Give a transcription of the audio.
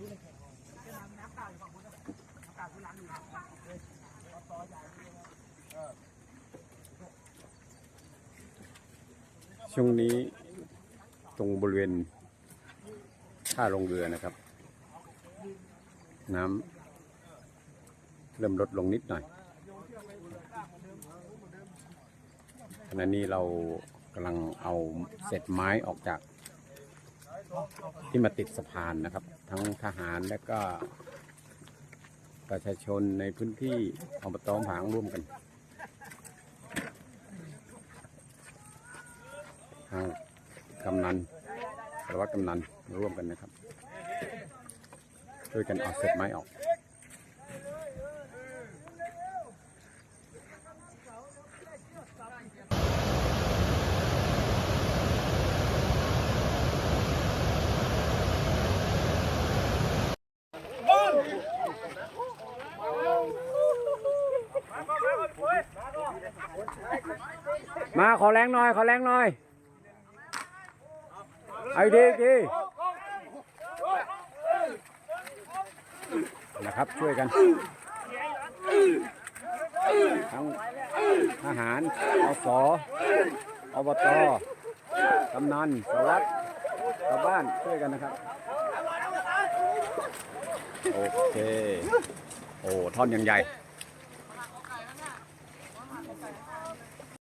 ช่วงนี้ตรงบริเวณท่าลงเรือนะครับ น้ำเริ่มลดลงนิดหน่อยขณะนี้เรากำลังเอาเศษไม้ออกจาก ที่มาติดสะพานนะครับ ทั้งทหารและก็ ประชาชนในพื้นที่อบตผางร่วมกันทางกำนันสารวัตรกำนันร่วมกันนะครับช่วยกันเอาเศษไม้ออก มาขอแรงหน่อย ขอแรงหน่อยเอาอีกดีอีกดีนะครับช่วยกัน ทั้งทหารอสอบตกำนันสารวัตรชาวบ้านช่วยกันนะครับ โอเค โอ้ท่อนยังใหญ่